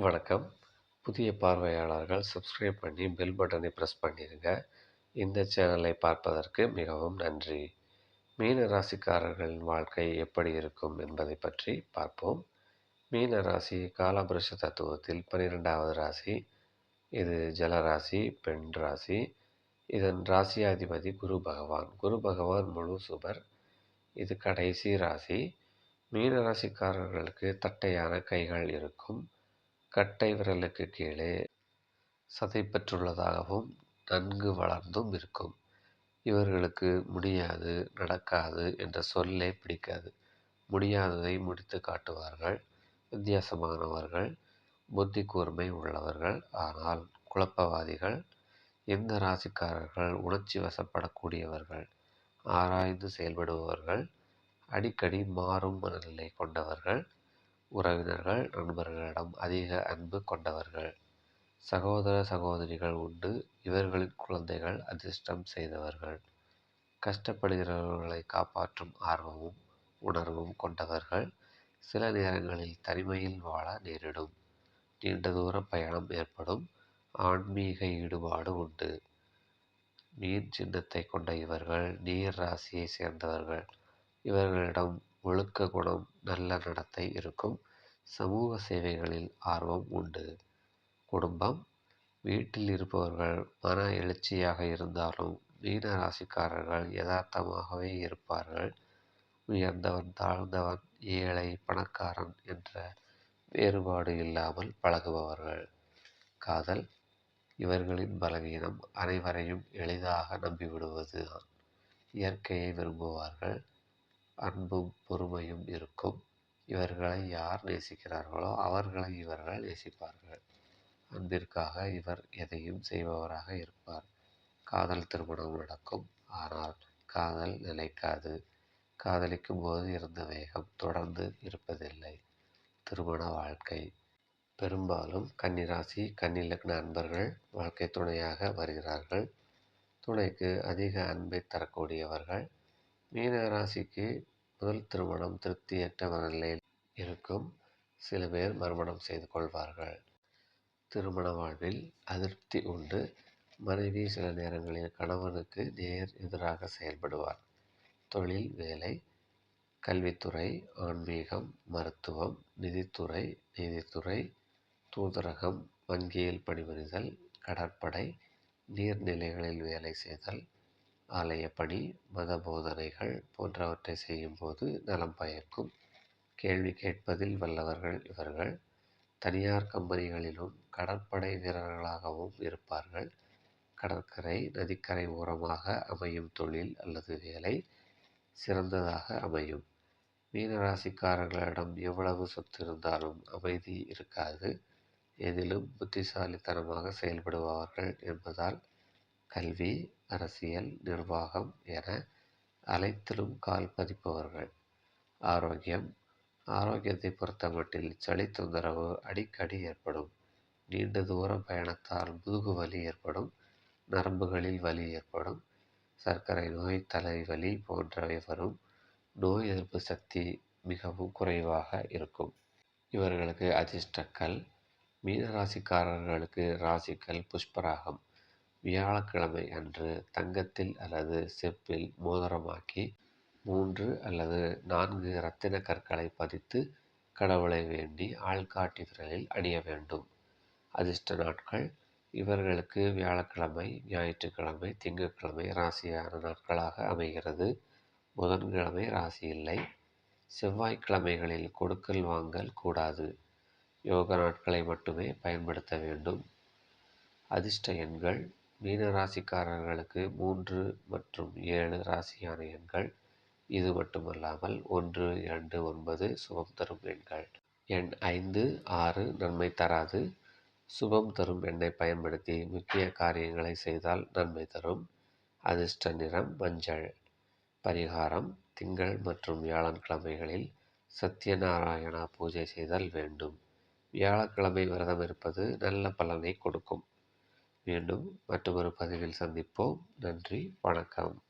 வணக்கம். புதிய பார்வையாளர்கள் சப்ஸ்கிரைப் பண்ணி பெல் பட்டனை ப்ரெஸ் பண்ணிடுங்க இந்த சேனலை பார்ப்பதற்கு மிகவும் நன்றி. மீன ராசிக்காரர்களின் வாழ்க்கை எப்படி இருக்கும் என்பதை பற்றி பார்ப்போம். மீன ராசி காலபுருஷ தத்துவத்தில் பன்னிரெண்டாவது ராசி இது ஜலராசி பெண் ராசி. இதன் ராசியாதிபதி குரு பகவான். குரு பகவான் முழு சுபர். இது கடைசி ராசி. மீன ராசிக்காரர்களுக்கு தட்டையான கைகள் இருக்கும். கட்டை விரலுக்கு கீழே சதைப்பற்றுள்ளதாகவும் நன்கு வளர்ந்தும் இருக்கும். இவர்களுக்கு முடியாது நடக்காது என்ற சொல்லே பிடிக்காது. முடியாததை முடித்து காட்டுவார்கள். வித்தியாசமானவர்கள் புத்தி கூர்மை உள்ளவர்கள். ஆனால் குழப்பவாதிகள் இந்த ராசிக்காரர்கள் உணர்ச்சி வசப்படக்கூடியவர்கள் ஆராய்ந்து செயல்படுபவர்கள் அடிக்கடி மாறும் மனநிலை கொண்டவர்கள் உறவினர்கள் நண்பர்களிடம் அதிக அன்பு கொண்டவர்கள் சகோதர சகோதரிகள் உண்டு. இவர்களின் குழந்தைகள் அதிர்ஷ்டம் செய்தவர்கள். கஷ்டப்படுகிறவர்களை காப்பாற்றும் ஆர்வமும் உணர்வும் கொண்டவர்கள் சில நேரங்களில் தனிமையில் வாழ நேரிடும். நீண்ட தூர பயணம் ஏற்படும். ஆன்மீக ஈடுபாடு உண்டு. மீன் சின்னத்தை கொண்ட இவர்கள் நீர் ராசியை சேர்ந்தவர்கள். இவர்களிடம் ஒழுக்க குணம் நல்ல நடத்தை இருக்கும். சமூக சேவைகளில் ஆர்வம் உண்டு. குடும்பம் வீட்டில் இருப்பவர்கள் மன எழுச்சியாக இருந்தாலும் மீன ராசிக்காரர்கள் யதார்த்தமாகவே இருப்பார்கள். உயர்ந்தவன் தாழ்ந்தவன் ஏழை பணக்காரன் என்ற வேறுபாடு இல்லாமல் பழகுபவர்கள். காதல் இவர்களின் பலவீனம் அனைவரையும் எளிதாக நம்பிவிடுவது தான். இயற்கையை விரும்புவார்கள். அன்பும் பொறுமையும் இருக்கும். இவர்களை யார் நேசிக்கிறார்களோ அவர்களை இவர்கள் நேசிப்பார்கள். அன்பிற்காக இவர் எதையும் செய்பவராக இருப்பார். காதல் திருமணம் நடக்கும். ஆனால் காதல் நிலைக்காது. காதலிக்கும் போது இருந்த வேகம் தொடர்ந்து இருப்பதில்லை. திருமண வாழ்க்கை. பெரும்பாலும் கன்னிராசி கன்னிலக்ன அன்பர்கள் வாழ்க்கை துணையாக வருகிறார்கள். துணைக்கு அதிக அன்பை தரக்கூடியவர்கள் மீன ராசிக்கு முதல் திருமணம் திருப்தியற்ற மனநிலையில் இருக்கும் சில பேர் மறுமணம் செய்து கொள்வார்கள். திருமண வாழ்வில் அதிருப்தி உண்டு. மனைவி சில நேரங்களில் கணவனுக்கு நேர் எதிராக செயல்படுவார். தொழில் வேலை கல்வித்துறை ஆன்மீகம் மருத்துவம் நிதித்துறை நீதித்துறை தூதரகம் வங்கியில் பணிபுரிதல் கடற்படை நீர்நிலைகளில் வேலை செய்தல் ஆலயப்பணி மத போதனைகள் போன்றவற்றை செய்யும்போது நலம் பயக்கும். கேள்வி கேட்பதில் வல்லவர்கள் இவர்கள். தனியார் கம்பெனிகளிலும் கடற்படை வீரர்களாகவும் இருப்பார்கள். கடற்கரை நதிக்கரை ஓரமாக அமையும் தொழில் அல்லது வேலை சிறந்ததாக அமையும். மீனராசிக்காரர்களிடம் எவ்வளவு சொத்து இருந்தாலும் அமைதி இருக்காது. எதிலும் புத்திசாலித்தனமாக செயல்படுபவர்கள் என்பதால் கல்வி அரசியல் நிர்வாகம் என அனைத்திலும் கால் பதிப்பவர்கள். ஆரோக்கியம். ஆரோக்கியத்தை பொறுத்தமட்டில் சளி தொந்தரவு அடிக்கடி ஏற்படும். நீண்ட தூர பயணத்தால் முதுகு வலி ஏற்படும். நரம்புகளில் வலி ஏற்படும். சர்க்கரை நோய் தலைவலி போன்றவை வரும். நோய் எதிர்ப்பு சக்தி மிகவும் குறைவாக இருக்கும். இவர்களுக்கு அதிர்ஷ்டக்கல். மீனராசிக்காரர்களுக்கு ராசிக்கல் புஷ்பராகம். வியாழக்கிழமை அன்று தங்கத்தில் அல்லது செப்பில் மோதிரமாக்கி மூன்று அல்லது நான்கு இரத்தின கற்களை பதித்து கடவுளை வேண்டி ஆள்காட்டி விரலில் அணிய வேண்டும். அதிர்ஷ்ட நாட்கள். இவர்களுக்கு வியாழக்கிழமை ஞாயிற்றுக்கிழமை திங்கட்கிழமை ராசியான நாட்களாக அமைகிறது. புதன்கிழமை ராசி இல்லை. செவ்வாய்க்கிழமைகளில் கொடுக்கல் வாங்கல் கூடாது. யோக நாட்களை மட்டுமே பயன்படுத்த வேண்டும். அதிர்ஷ்ட எண்கள். மீன ராசிக்காரர்களுக்கு மூன்று மற்றும் ஏழு ராசியான எண்கள் இது மட்டுமல்லாமல் ஒன்று இரண்டு ஒன்பது சுபம் தரும் எண்கள். எண் ஐந்து ஆறு நன்மை தராது. சுபம் தரும் எண்ணை பயன்படுத்தி முக்கிய காரியங்களை செய்தால் நன்மை தரும். அதிர்ஷ்ட நிறம் மஞ்சள். பரிகாரம் திங்கள் மற்றும் வியாழன்கிழமைகளில் சத்யநாராயணா பூஜை செய்தல் வேண்டும். வியாழக்கிழமை விரதம் இருப்பது நல்ல பலனை கொடுக்கும். மீண்டும் மற்றொரு பதிவில் சந்திப்போம். நன்றி வணக்கம்.